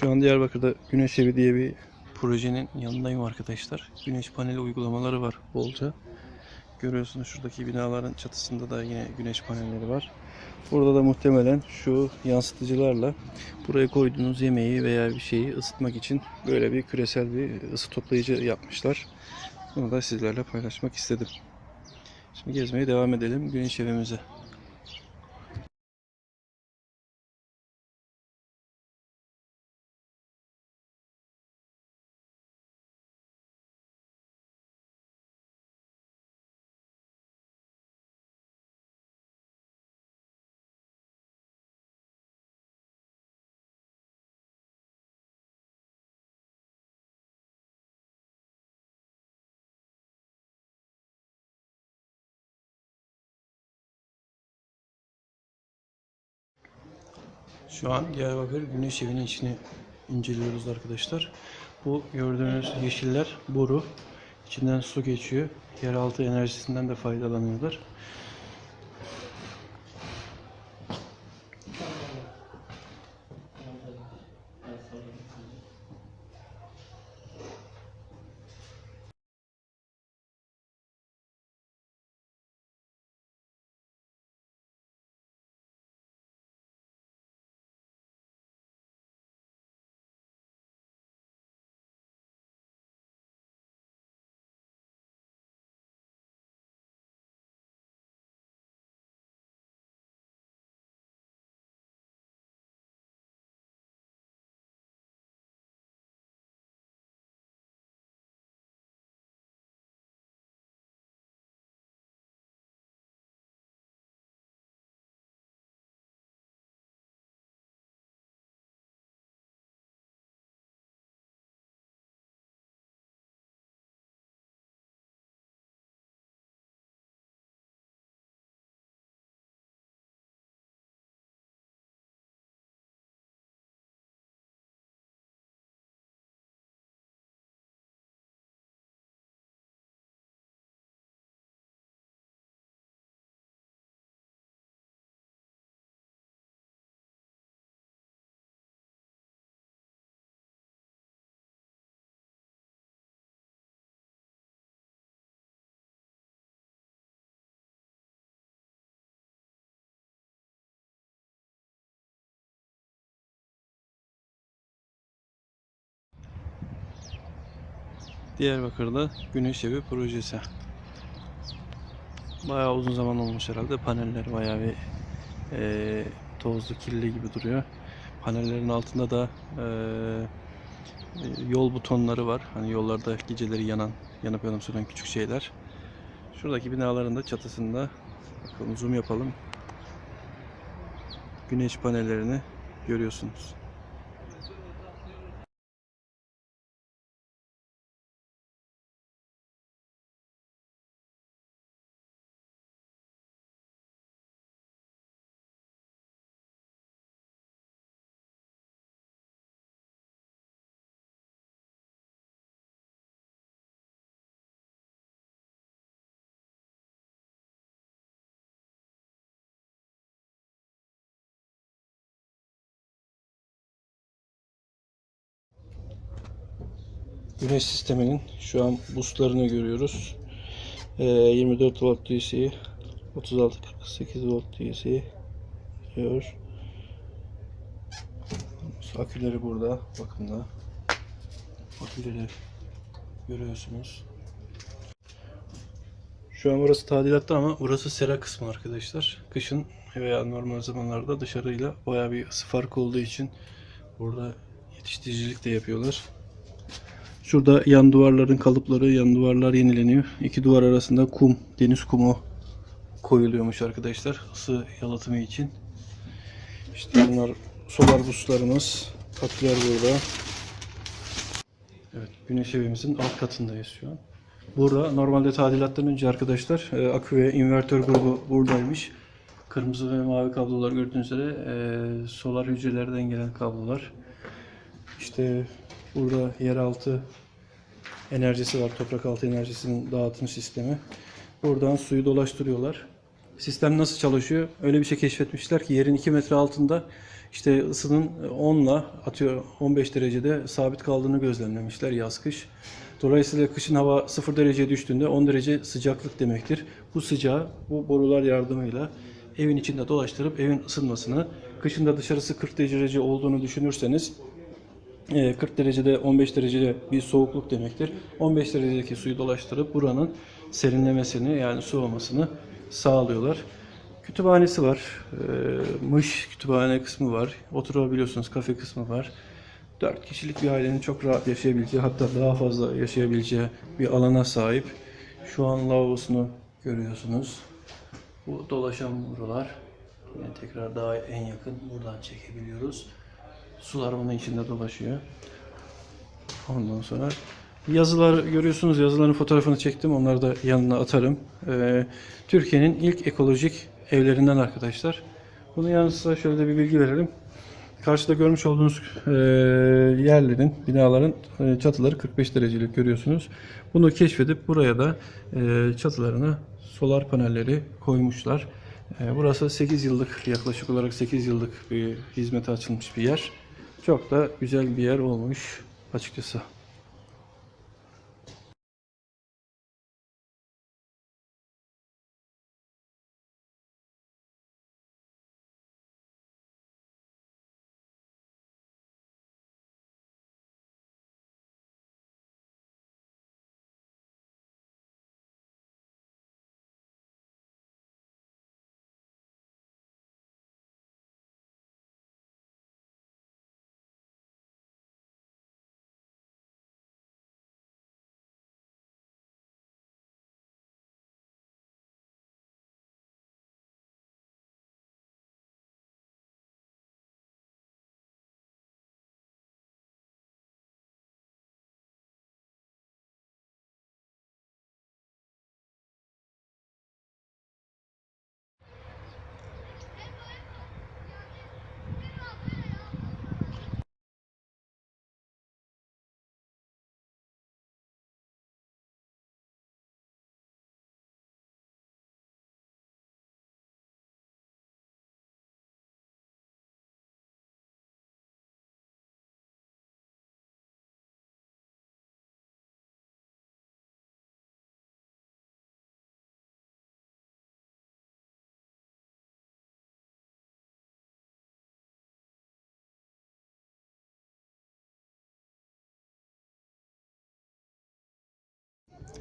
Şu an Diyarbakır'da Güneş Evi diye bir projenin yanındayım arkadaşlar. Güneş paneli uygulamaları var bolca. Görüyorsunuz şuradaki binaların çatısında da yine güneş panelleri var. Burada da muhtemelen şu yansıtıcılarla buraya koyduğunuz yemeği veya bir şeyi ısıtmak için böyle bir küresel bir ısı toplayıcı yapmışlar. Bunu da sizlerle paylaşmak istedim. Şimdi gezmeye devam edelim güneş evimize. Şu an Diyarbakır Güneş Evi'nin içini inceliyoruz arkadaşlar. Bu gördüğünüz yeşiller boru. İçinden su geçiyor. Yeraltı enerjisinden de faydalanıyorlar. Diyarbakır'da Güneş Evi projesi. Bayağı uzun zaman olmuş herhalde. Paneller bayağı bir eee, tozlu, kirli gibi duruyor. Panellerin altında da eee, yol butonları var. Hani yollarda geceleri yanan, yanıp yanıp sönen küçük şeyler. Şuradaki binaların da çatısında bakalım zoom yapalım. Güneş panellerini görüyorsunuz. Güneş sisteminin şu an boostlarını görüyoruz. Ee, 24 volt DC, 36 48 volt DC diyor. Aküleri burada. Bakın da. Aküleri görüyorsunuz. Şu an burası tadilatta ama burası sera kısmı arkadaşlar. Kışın veya normal zamanlarda dışarıyla bayağı bir ısı farkı olduğu için burada yetiştiricilik de yapıyorlar. Şurada yan duvarların kalıpları, yan duvarlar yenileniyor. İki duvar arasında kum, deniz kumu koyuluyormuş arkadaşlar ısı yalıtımı için. İşte bunlar solar buslarımız. Aküler burada. Evet, güneş evimizin alt katındayız şu an. Burada normalde tadilattan önce arkadaşlar e, akü ve invertör grubu buradaymış. Kırmızı ve mavi kablolar gördüğünüz üzere e, solar hücrelerden gelen kablolar. İşte burada yeraltı enerjisi var. Toprak altı enerjisinin dağıtım sistemi. Buradan suyu dolaştırıyorlar. Sistem nasıl çalışıyor? Öyle bir şey keşfetmişler ki yerin 2 metre altında işte ısının 10 ile atıyor 15 derecede sabit kaldığını gözlemlemişler yaz kış. Dolayısıyla kışın hava 0 dereceye düştüğünde 10 derece sıcaklık demektir. Bu sıcağı bu borular yardımıyla evin içinde dolaştırıp evin ısınmasını, kışın da dışarısı 40 derece olduğunu düşünürseniz 40 derecede 15 derecede bir soğukluk demektir. 15 derecedeki suyu dolaştırıp buranın serinlemesini yani soğumasını sağlıyorlar. Kütüphanesi var. E, mış kütüphane kısmı var. Oturabiliyorsunuz kafe kısmı var. 4 kişilik bir ailenin çok rahat yaşayabileceği hatta daha fazla yaşayabileceği bir alana sahip. Şu an lavabosunu görüyorsunuz. Bu dolaşan borular. Yine tekrar daha en yakın buradan çekebiliyoruz. Sular bunun içinde dolaşıyor. Ondan sonra yazılar görüyorsunuz. Yazıların fotoğrafını çektim. Onları da yanına atarım. Ee, Türkiye'nin ilk ekolojik evlerinden arkadaşlar. Bunun yanı şöyle de bir bilgi verelim. Karşıda görmüş olduğunuz e, yerlerin, binaların e, çatıları 45 derecelik görüyorsunuz. Bunu keşfedip buraya da e, çatılarına solar panelleri koymuşlar. E, burası 8 yıllık, yaklaşık olarak 8 yıllık bir hizmete açılmış bir yer. Çok da güzel bir yer olmuş açıkçası.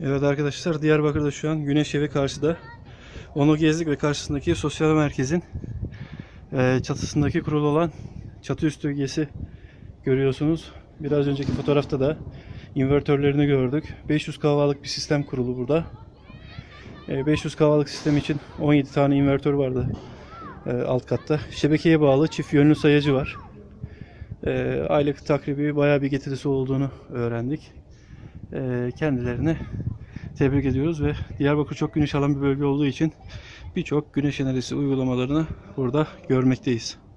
Evet arkadaşlar Diyarbakır'da şu an Güneş Evi karşıda. Onu gezdik ve karşısındaki sosyal merkezin e, çatısındaki kurulu olan çatı üstü üyesi görüyorsunuz. Biraz önceki fotoğrafta da invertörlerini gördük. 500 kW'lık bir sistem kurulu burada. E, 500 kW'lık sistem için 17 tane invertör vardı e, alt katta. Şebekeye bağlı çift yönlü sayacı var. E, aylık takribi bayağı bir getirisi olduğunu öğrendik. Kendilerini tebrik ediyoruz ve Diyarbakır çok güneş alan bir bölge olduğu için birçok güneş enerjisi uygulamalarını burada görmekteyiz.